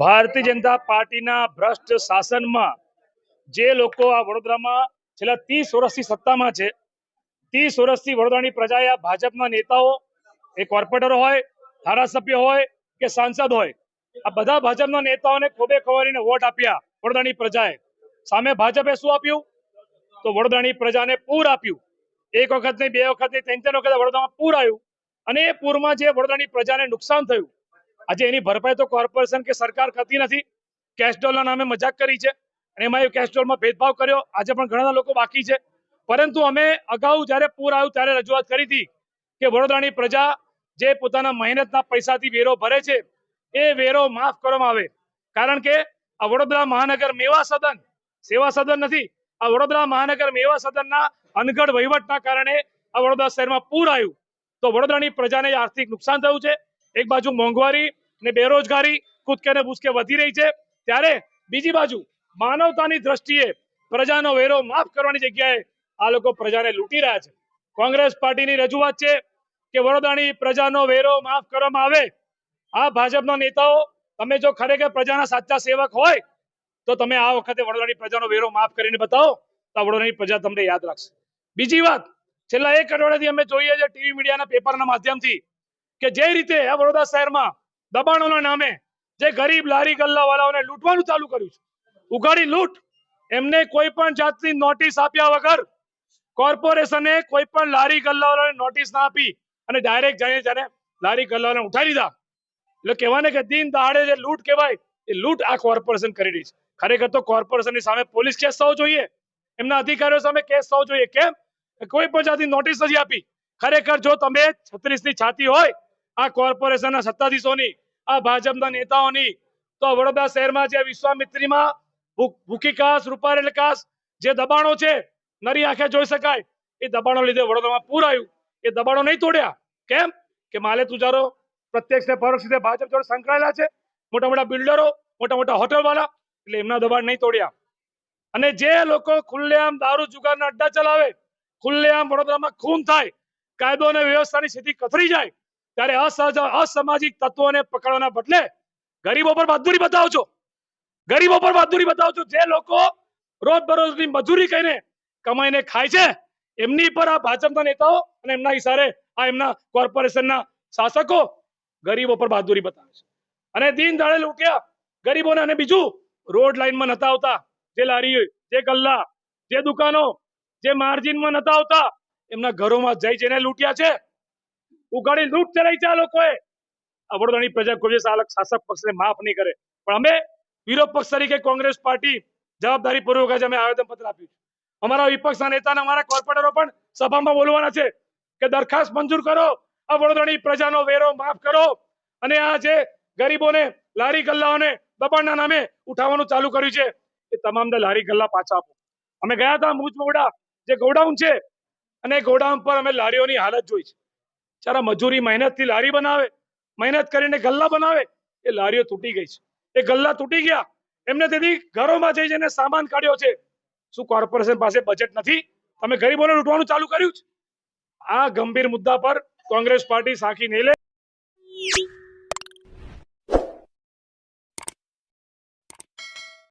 ભારતીય જનતા પાર્ટીના ભ્રષ્ટ શાસનમાં જે લોકો આ વડોદરામાં છેલ્લા ત્રીસ વર્ષથી સત્તામાં છે, ત્રીસ વર્ષથી વડોદરાની પ્રજાએ આ ભાજપના નેતાઓ, એ કોર્પોરેટર હોય, ધારાસભ્ય હોય કે સાંસદ હોય, આ બધા ભાજપના નેતાઓને ખોબે ખોવારીને વોટ આપ્યા વડોદરાની પ્રજાએ. સામે ભાજપે શું આપ્યું? તો વડોદરાની પ્રજાને પૂર આપ્યું. એક વખત નહીં, બે વખત નહીં, ત્રણ ત્રણ વખત વડોદરામાં પૂર આવ્યું. અને એ પૂરમાં જે વડોદરાની પ્રજાને નુકસાન થયું આજે એની ભરપાઈ તો કોર્પોરેશન કે સરકાર કરતી નથી. કેશડોલના નામે મજાક કરી છે અને એમાં એ કેશડોલમાં ભેદભાવ કર્યો. આજે પણ ઘણા લોકો બાકી છે. પરંતુ અમે અગાઉ જ્યારે પૂર આવ્યું ત્યારે રજૂઆત કરી હતી કે વડોદરાની પ્રજા જે પોતાના મહેનતના પૈસાથી વેરો ભરે છે, એ વેરો માફ કરવામાં આવે. કારણ કે આ વડોદરા મહાનગર મેવા સદન, સેવા સદન નથી. આ વડોદરા મહાનગર મેવા સદનના અનગઢ વહીવટના કારણે આ વડોદરા શહેરમાં પૂર આવ્યું. તો વડોદરાની પ્રજાને આર્થિક નુકસાન થયું છે. એક બાજુ મોંઘવારી ને બેરોજગારી કૂદકે ભૂસકે વધી રહી છે. ત્યારે બીજી બાજુ માનવતાની દ્રષ્ટિએ પ્રજાનો વેરો માફ કરવાની જગ્યાએ આ લોકો પ્રજાને લૂંટી રહ્યા છે. કોંગ્રેસ પાર્ટીની રજૂઆત છે કે વડોદરાની પ્રજાનો વેરો માફ કરવામાં આવે. આ ભાજપના નેતાઓ, તમે જો ખરેખર પ્રજાના સાચા સેવક હોય, તો તમે આ વખતે વડોદરાની પ્રજાનો વેરો માફ કરીને બતાવો, તો વડોદરાની પ્રજા તમને યાદ રાખશે. બીજી વાત, છેલ્લા એક અઠવાડિયાથી અમે જોઈએ છીએ ટીવી મીડિયાના પેપરના માધ્યમથી કે જે રીતે આ વડોદરા શહેરમાં દબાણોના નામે જે ગરીબ લારી ગલ્લાવાળાઓને લૂંટવાનું ચાલુ કર્યું છે. ઉઘાડી લૂંટ એમને કોઈ પણ જાતની નોટિસ આપ્યા વગર કોર્પોરેશને કોઈ પણ લારી ગલ્લાવાળાને નોટિસ ના આપી અને ડાયરેક્ટ જઈને જાણે લારી ગલ્લાવાળાને ઉઠાવી દીધા. એટલે કહેવાને કે દિન દહાડે જે લૂંટ કહેવાય એ લૂંટ આ કોર્પોરેશન કરી રહી છે. ખરેખર તો કોર્પોરેશનની સામે પોલીસ કેસ થવો જોઈએ. એમના અધિકારીઓ સામે કેસ થવો જોઈએ. કેમ? કોઈ પણ જાતની નોટિસ નથી આપી. ખરેખર જો તમે છત્રીસની છાતી હોય આ કોર્પોરેશનના સત્તાધીશોની આ ભાજપના નેતાઓની. તો વડોદરા શહેરમાં જે વિશ્વામિત્રીમાં ભૂ- ભૂખીકાસ રૂપારેલ કાસ જે દબાણો છે, નરી આંખે જોઈ શકાય. એ દબાણો લીધે વડોદરામાં પૂર આવ્યું. એ દબાણો નહીં તોડ્યા. કેમ? કે માલે તુજારો પ્રત્યક્ષ ને પરોક્ષ રીતે ભાજપ જોડે સંકળાયેલા છે. મોટા મોટા બિલ્ડરો, મોટા મોટા હોટલવાળા, એટલે એમના દબાણ નહીં તોડ્યા. અને જે લોકો ખુલ્લેઆમ દારૂ જુગારના અડ્ડા ચલાવે, ખુલ્લેઆમ વડોદરામાં ખૂન થાય, કાયદો અને વ્યવસ્થાની સ્થિતિ કથળી જાય ત્યારે અસહજ અસામાજિક તત્વોને પકડવાના બદલે ગરીબો પર બહાદુરી બતાવો છો ગરીબો પર બહાદુરી બતાવો છો જે લોકો રોજ બરોજની મજૂરી કરીને કમાઈને ખાય છે, એમની પર આ ભાજપના નેતાઓ અને એમના ઈશારે આ એમના કોર્પોરેશનના શાસકો ગરીબો પર બહાદુરી બતાવે છે. અને દિન દાડે લૂંટ્યા. ગરીબોને અને બીજું રોડ લાઈનમાં નતા આવતા. જે લારી, જે ગલ્લા, જે દુકાનો, જે માર્જિનમાં નતા આવતા. એમના ઘરોમાં જઈ જઈને લૂંટ્યા છે. ઉગાડી લૂંટ ચલાવી છે આ લોકોએ. વડોદરાની પ્રજા કોઈ શાસક પક્ષને માફ નહીં કરે. પણ અમે વિરોધ પક્ષ તરીકે કોંગ્રેસ પાર્ટી જવાબદારી પૂર્વક આજે અમે આવેદન પત્ર આપ્યું અમારા વિપક્ષના નેતા અને અમારા કોર્પોરેટરો પણ સભામાં બોલવાના છે કે દરખાસ્ત મંજૂર કરો, આ વડોદરાની પ્રજાનો વેરો માફ કરો અને આ જે ગરીબોને લારી ગલ્લાઓને દબાણના નામે ઉઠાવવાનું ચાલુ કર્યું છે, એ તમામને લારી ગલ્લા પાછા આપો. અમે ગયા હતા મુજ મોડા જે ગોડાઉન છે, અને ગોડાઉન પર અમે લારીઓની હાલત જોઈ છે. ચારા મજૂરી મહેનતથી લારી બનાવે, મહેનત કરીને ગલ્લા બનાવે, એ લારીઓ તૂટી ગઈ છે. એ ગલ્લા તૂટી ગયા. એમને તેથી ઘરોમાં જઈ જઈને સામાન કાઢ્યો છે. શું કોર્પોરેશન પાસે બજેટ નથી? તમે ગરીબોને લૂંટવાનું ચાલુ કર્યું છે? આ ગંભીર મુદ્દા પર કોંગ્રેસ પાર્ટી સાખી નહીં લે